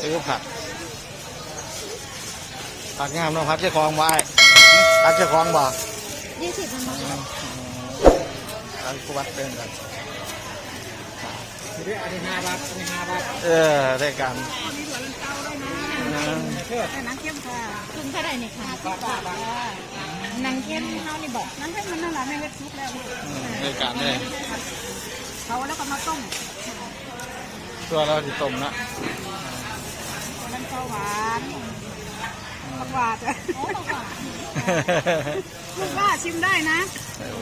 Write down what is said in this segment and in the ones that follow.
ซื้อผักผักงามเนาะผักเจ้าของบ่ไอ้ผักเจ้าของบ่ยี่สิบมันอืมผักกูวัดเดินกันเรียกอันนี้ห้าบาทอันนี้ห้าบาทเออได้กันอืมเพื่อแต่นังเข้มค่ะคุณเท่าไหร่เนี่ยค่ะสิบบาทนังเข้มเท่านี่บอกนังเข้มมันน่ารักไม่เล็กทุกแล้วอืมได้กันเลยเขาแล้วก็มาต้มตัวเราที่ต้มนะน้ำ ข้าวหวานผักหวานโอ้ผักหวานลูกว่าชิมได้นะ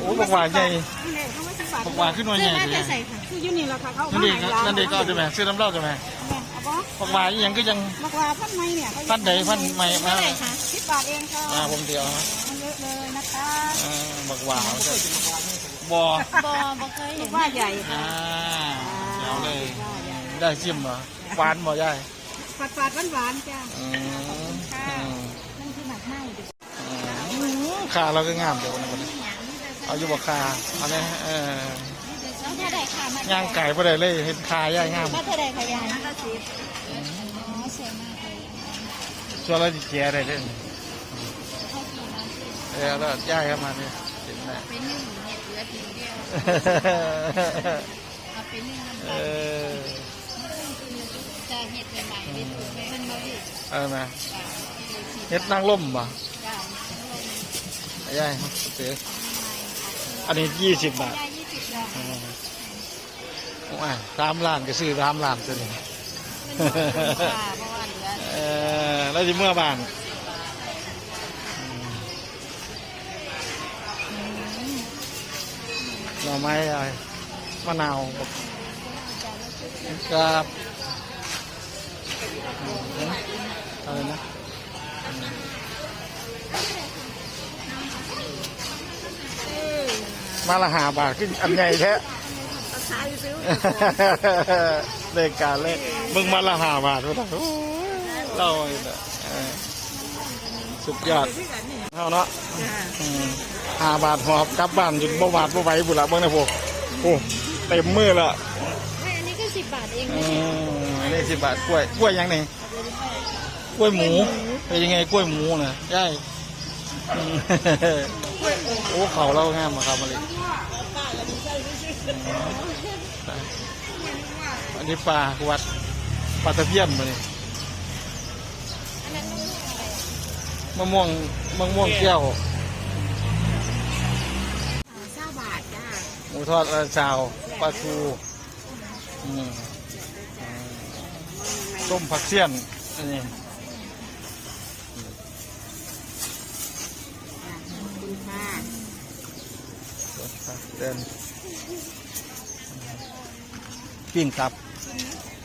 โอ้ผักหวานใหญ่นี่แหละเขาไม่สิบบาทผักหวานขึ้นมาใหญ่ซื้อเลมายใส่ค่ะคือยูนี่แหละค่ะเขานั่นเองนั่นเองก็เอาใช่ไหมซื้อน้ำเหล้าใช่ไหมเอาปะผักหวานอีหยังก็ยังมะกวาดพันไม้เนี่ยพันใดพันใหม่มาเท่าไหร่คะสิบบาทเองค่ะอ่าผมเดียวนะมันเยอะเลยนะคะอ่าผักหวานใช่บอบอบอเคยเห็นว่าใหญ่อ่าเดี๋ยวเลยว่าใหญ่ได้ชิมเหรอหวานบ่ได้ ฝาดฝาดหวานหวานๆจ้าอืมอืมนั่นคือหมักไหม้ดิอืมขาเราก็งามเดี๋ยววันนี้เอาอยู่บ่คาเอาเนี่ยเออแล้วถ้าได้ค่ะมาย่างไก่บ่ได้เลยเห็นคาย่างงามมาเท่าไรคะยายนักละสิบอ๋อเสียมากเลยส่วนเราจะแก่ได้เด้อเข้ากี่มาสิเออแล้วย่ายเข้ามาเนี่ยเห็นไหม เป็นหนึ่งเห็ดเหลือทีเดียวเอาเป็นหนึ่งเออจะ เห็ดใหม่ๆเด็ดถูกไหมมันมาดิเออมาเฮ็ดนางล่มบ่จ้าย่ายเสืออันนี้ยี่สิบบาทยายยี่สิบดอกอืมว้ายสามล้านก็ซื้อสามล้านตัวนี้เออแล้วจะเมื่อบานหน่อไม้อะไรมะนาวครับ อืมอะไรนะอืมมาละหาบาทขึ้นอันใหญ่แท้ขายซื้อเลขการเลขมึงมาละหาบาทวะโอ้ยเล่าอีกแล้วเออสุดยอดเอาเนาะอืมห้าบาทหอบกลับบ้านจนบ่บาทบ่ไหวบุละเบิ่งนะพวกโอ้เต็มมือละไม่อันนี้ก็สิบบาทเองอื นะเนี่ยมอันนี้สิบบาทกล้วยกล้วยยังไงกล้วยหมูเป็นยังไงกล้วยหมูน่ะใช่อืมโอ้เขาเล่างามมาครับมาเลยอันนี้ปลาวัดปลาตะเพียนมาเลยอันนั้นอะไรมะม่วงมะม่วงแก้วเศร้าบาทจ้าหมูทอดราชาวปลาทูอืม ต้มผักเสี้ยนอันนี้คุณค่ะเดินปิ้งตับ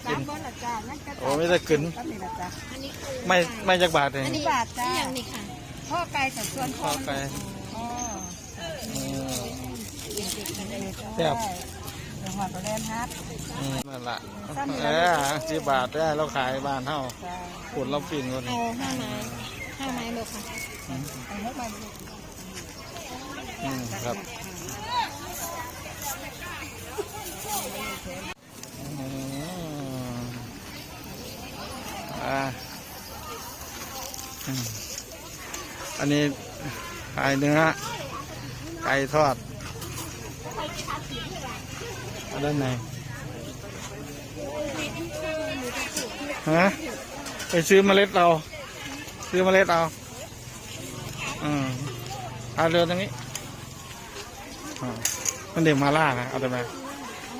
สามบาทละจ้านั่นก็โอ้ไม่ได้ขึ้นก็มีละจ้าอันนี้คือไม่ไม่จักบาทเลยอันนี้บาทจ้าอย่างนี้ค่ะพ่อไก่สัดส่วนข้าวไก่อ๋ออืมแซ่แซ่บเดี๋ยว หอดตัวแดนฮัทอืมนั่นละเออสิบบาทได้เราขายบ้านเท่าจ้าขนเราปิ้งคนเอาห้าไม้ห้าไม้เลยค่ะอืมเอาให้มาอืมครับอืมอ่าอืมอันนี้ขายเนื้อไก่ทอดอัน ด้านไหนฮะไปซื้อเมล็ดเรา ซื้อเมล็ดเอาอืมพาเรือตรงนี้อมันเด็กมาล่านะเอาแต่ไหม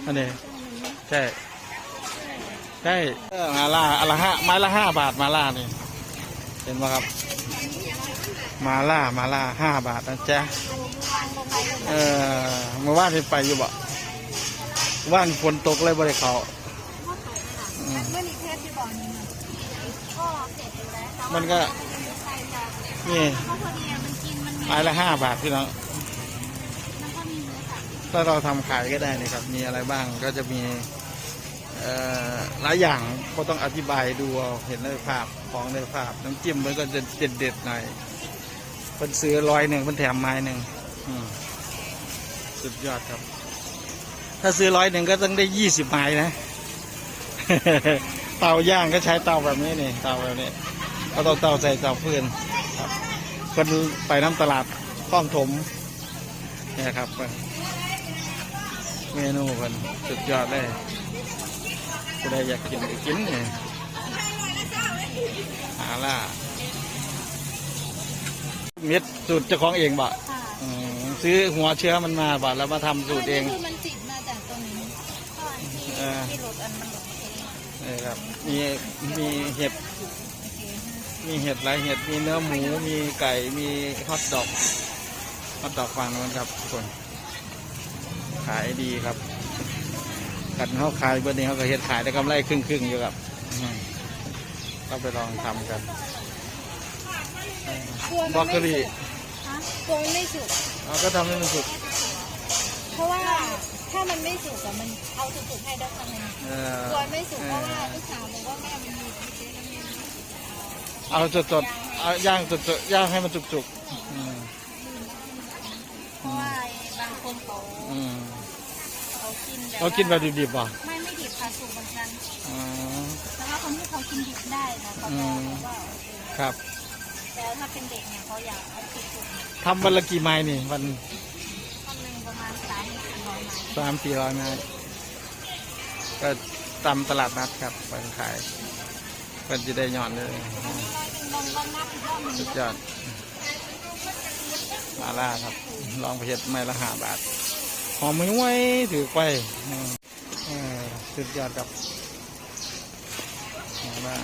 อันนี้ใช่ใช่มาล่าอนละห้าไม้ละห้าบาทมาล่านี่เห็นไหมครับ มาล่ามาล่าห้าบาทนะจ๊ะเออเมื่อวานที่ไปอยู่บ่ ว่านฝนตกเลยบริเขาอืมเมื่อนี้เทสที่บอกนี่นะก็เสร็จอยู่แล้วแต่ว่ามันก็ใส่จ้ะนี่เพราะพอดีมันกินมันมีไม้ละห้าบาทพี่น้องมันก็มีเนื้อสัตว์ถ้าเราทำขายก็ได้นี่ครับ มีอะไรบ้างก็จะมีเอ่อหลายอย่างก็ต้องอธิบายดูเอาเห็นในภาพของในภาพ น้ำจิ้มมันก็จะเด็ดเด็ดๆหน่อยเพิ่นซื้อร้อยหนึ่งเพิ่นแถมไม้หนึ่งอืมสุดยอดครับ ถ้าซื้อร้อยหนึ่งก็ต้องได้ยี่สิบไม้นะ เตาย่างก็ใช้เตาแบบนี้นี่เตาแบบนี้เราต้องเตาใส่เตาฟืนครับเพิ่นไปน้ำตลาดคลองถมเนี่ยครับเพิ่นเมนูเพิ่นสุดยอดเลยผู้ใดอยากกินก็กินเนี่ยหาล่าเม็ดสูตรเจ้าของเองบ่ค่ะอืมซื้อหัวเชื้อมันมาบ่แล้วมาทำสูตรเอง คือมันติดมาจากตรงนี้ตอนที่ เออ ที่รถอันมันหลงเองนี่ครับ มีมีเห็ด มีเห็ดหลายเห็ด มีเนื้อหมู มีไก่ มีฮอทดอกฮอทดอกฟังนู้นครับทุกคน ขายดีครับ กันเขาขายเบอร์นี้เขาก็เห็ดขายได้กำไรครึ่งครึ่งๆอยู่ครับอืมก็ไปลองทำกันบล็อกเกอรี่ฮะกลัวมันไม่สุกเราก็ทำให้มันสุกเพ ราะว่าถ้ามันไม่สุกอะมันเอาสุกๆให้ได้ครั้งหนึงเออกลัวไม่สุกเพราะว่าลูกสาวบอกว่าแม่มันมีพิเศษน้ำเย็นเอาสดๆเอาย่างสดๆย่างให้มันจุกๆอืมเพราะว่าบางคนเขาอืมเขากินแบบเขากินแบบดิบๆป่ะไม่ไม่ดิบค่ะสุกเหมือนกันอ๋อแต่ว่าคนที่เขากินดิบได้นะเขาอืจะมบอกว่าโอเคครับแต่ถ้าเป็นเด็กเนี่ยเขาอยากเอาสุกๆ ทำวันละกี่ไม้นี่วันวัน สามสี่ร้อยไม้ก็ตำตลาดนัดครับไปขายเพิ่นจะได้ย่อนเลยร้อยสุดยอดมาล่าครับ ลองเห็ดไม้ละห้าบาท หอมไม่ไหวถือไปสุดยอดครับมาล่า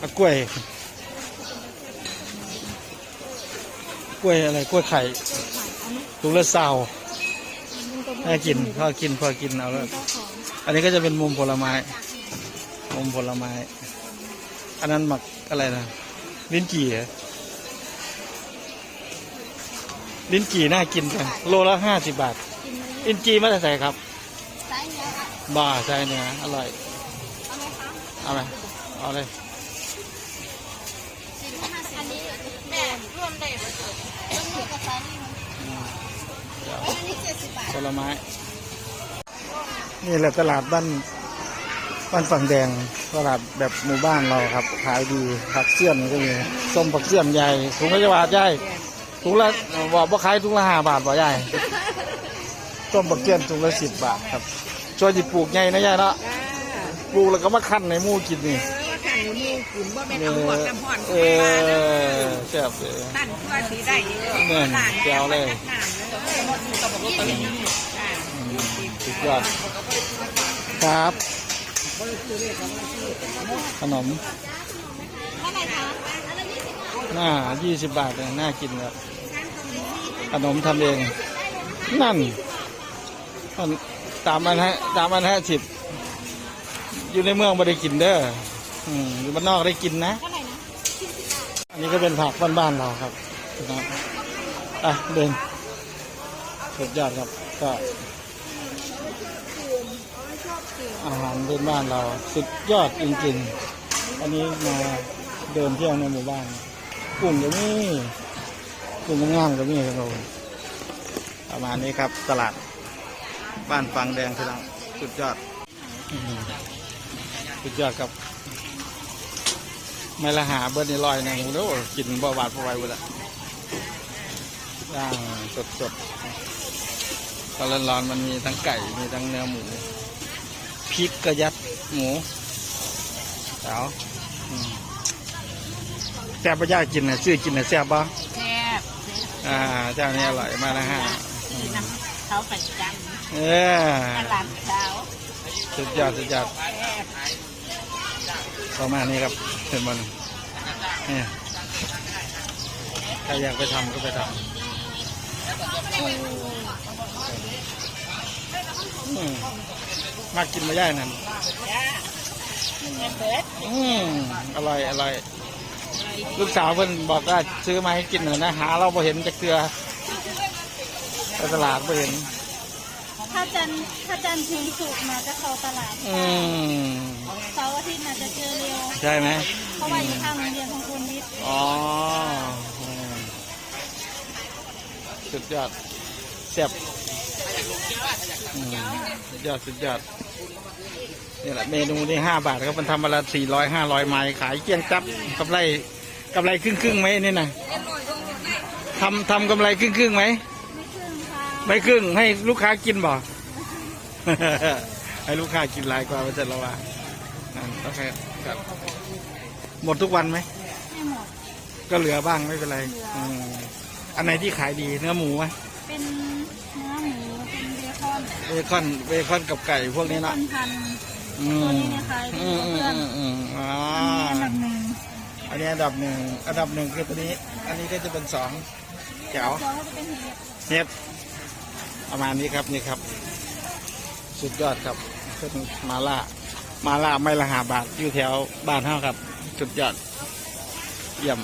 อกล้วย กล้วยอะไร กล้วยไข่ ถุงละเศร้าให้กินพอกินพอกินเอาแล้วอันนี้ก็จะเป็นมุมผลไม้ มุมผลไม้ อันนั้นหมักอะไรนะลิ้นจี่เหรอลิ้นจี่น่ากินจังโลละห้าสิบบาทกินมันลิ้นจี่ไม่ได้ใส่ครับไซส์เนี้ยค่ะบ้าใส่เนื้ออร่อย เอาไหมคะเอาไหมเอาเลย สี่ห้าสิบอันนี้แม่รวมได้ไหมรวมกับไซส์นี่มัน อืมเดี๋ยว อันนี้เจ็ดสิบบาท ผ ลไม้ นี่แหละตลาดบ้านบ้านฝั่งแดงตลาดแบบหมู่บ้านเราครับ ขายดีผักเสี้ยนก็มีส้มผักเสี้ยนใหญ่ถุงละจะบาทใหญ่ถุงละบอกว่าขายถุงละห้าบาทบ่ใหญ่ส้มผักเสี้ยนถุงละสิบบาทครับช่วยจิปลูกใหญ่นะยายเนาะปลูกแล้วก็มาคั้นในหมู่กินนี่ว่าขันหมูขุนว่าแม่นนี่เอาหัวกำห่อนเอไปมาแล้วอแซ่บเลยขันทั่วสีได้เออเงินแก้วเลยน้ำเลยอืม สุดยอดครับขนมเท่าไหร่คะอันละยี่ายี่สิบบาทเลยน่ากินครับขนมทำเอง นั่นตามอันฮะตามอันฮะสิบอยู่ในเมืองไม่ได้กินเด้ออยู่บ้านนอกได้กินนะเท่าไหร่นะอันนี้ก็เป็นผักบ้านๆเราครับนะอะเดิน สุดยอดครับก็อาหารพื้นบ้านเราสุดยอดจริงๆ อันนี้มาเดินเที่ยวในหมู่บ้านกลุ่มก็มีกลุ่มงามก็มีครับผมประมาณนี้ครับตลาดบ้านฟังแดงพลังสุดยอด สุดยอดครับไม่ละหาเบิร์นี่ลอยในหูเด้อกินบ่หวาดบ่ไหวหมดละ ย่างสดสดๆตอนร้อนๆมันมีทั้งไก่ มีทั้งเนื้อหมู พริกกระยัดหมูแถวอืมแซ่บปะย่ากินนะซื้อกินนะแซ่บปะแซ่บอ่าเจ้านี้อร่อยมาละห้าสีน้ำเขาประจเออำตลาดเช้าสุดยอดสุดยอดแซ่บประมาณนี้ครับเห็นมันเนี่ยใครอยากไปทำก็ไปทำ อืมมากินมาย่ายนั่นจ้าเงินเบิดอืมอร่อยอร่อยลูกสาวเพิ่นบอกว่าซื้อมาให้กินหน่อยนะหาเราพอเห็นจากเกลือไปตลาดพอเห็น ถ้าจันทร์ถ้าจันทร์ถึงสุกร์มาจะเข้าตลาดอืมเสาร์อาทิตย์น่าจะเจอเร็วใช่ไหมเพราะว่าอยู่ข้างโรงเรียนของคุณวิทย์อ๋ออื สุดยอดแซ่บอืมสุดยอดสุดยอดนี่แหละเมนูนี่ห้าบาทครับมันทำมาละสี่ร้อยห้าร้อยไม้ขายเกลี้ยงจับกำไรกำไรครึ่งครึ่งๆไหมนี่นะทำทำกำไรครึ่งครึ่งๆไหม ไม่ครึ่งค่ะไม่ครึ่งให้ลูกค้ากินบ่ ให้ลูกค้ากินหลายกว่ามันจะละว่านั่นโอเคครับหมดทุกวันไหม ไม่หมด ก็เหลือบ้างไม่เป็นไรเหลืออืม อันไหนที่ขายดีเนื้อหมูไหมเป็นเนื้อหมูเป็นเบคอนเบคอนเบคอนกับไก่พวกนี้เบคอเนาะนพันอืตัวมนี้นะคะอืมอืมอืมอืมอ๋ออันนี้อันดับหนึ่งอันนี้อันดับหนึ่งอันดับหนึ่งคือตัวนี้ อันนี้ก็จะเป็นสองแจ๋วสองก็จะเป็นเห็ดเฮ็ดประมาณนี้ครับนี่ครับ สุดยอดครับเป็นมาล่ามาล่าไม่ละหาบาทอยู่แถวบ้านเฮาครับ สุดยอด เยี่ยม